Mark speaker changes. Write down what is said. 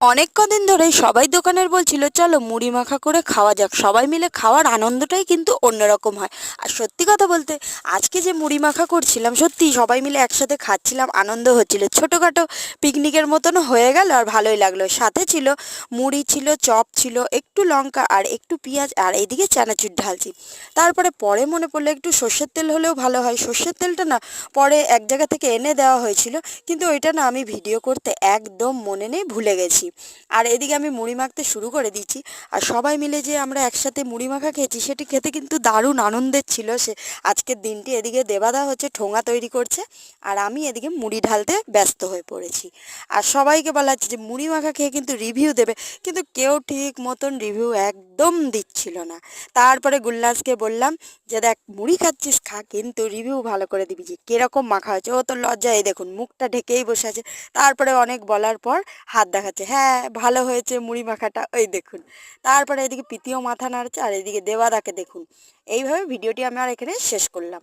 Speaker 1: অনেক কদিন ধরেই সবাই দোকানের বলছিল, চলো মুড়ি মাখা করে খাওয়া যাক। সবাই মিলে খাওয়ার আনন্দটাই কিন্তু অন্যরকম হয়। আর সত্যি কথা বলতে, আজকে যে মুড়ি মাখা করছিলাম, সত্যি সবাই মিলে একসাথে খাচ্ছিলাম, আনন্দ হচ্ছিল। ছোটোখাটো পিকনিকের মতন হয়ে গেল আর ভালোই লাগল। সাথে ছিল, মুড়ি ছিল, চপ ছিল, একটু লঙ্কা আর একটু পেঁয়াজ আর এইদিকে চানাচুর ঢালছি। তারপরে পরে মনে পড়ল একটু সর্ষের তেল হলেও ভালো হয়। সর্ষের তেলটা না পরে এক জায়গা থেকে এনে দেওয়া হয়েছিল, কিন্তু ওইটা না আমি ভিডিও করতে একদম মনে নেই, ভুলে গেছি। আর এদিকে আমি মুড়ি মাখতে শুরু করে দিচ্ছি আর সবাই মিলে যে আমরা একসাথে মুড়ি মাখা খেয়েছি, সেটি খেতে কিন্তু দারুণ আনন্দের ছিল সে। আজকের দিনটি এদিকে দেবাদা হচ্ছে ঠোঙা তৈরি করছে, আর আমি এদিকে মুড়ি ঢালতে ব্যস্ত হয়ে পড়েছি। আর সবাইকে বলা হচ্ছে যে মুড়ি মাখা খেয়ে কিন্তু রিভিউ দেবে, কিন্তু কেউ ঠিক মতন রিভিউ একদম দিচ্ছিল না। তারপরে গুল্লাসকে বললাম যে, দেখ, মুড়ি খাচ্ছিস, খা, কিন্তু রিভিউ ভালো করে দিবি যে কীরকম মাখা হয়েছে। ও তো লজ্জায় দেখুন, মুখটা ঢেকেই বসে আছে। তারপরে অনেক বলার পর হাত দেখাচ্ছে হ্যাঁ ভালো হয়েছে মুড়ি মাখাটা। ওই দেখুন। তারপরে এদিকে পিতিও মাথা নাড়ছে, আর এদিকে দেবাদাকে দেখুন। এইভাবে ভিডিওটি আমি আর এখানে শেষ করলাম।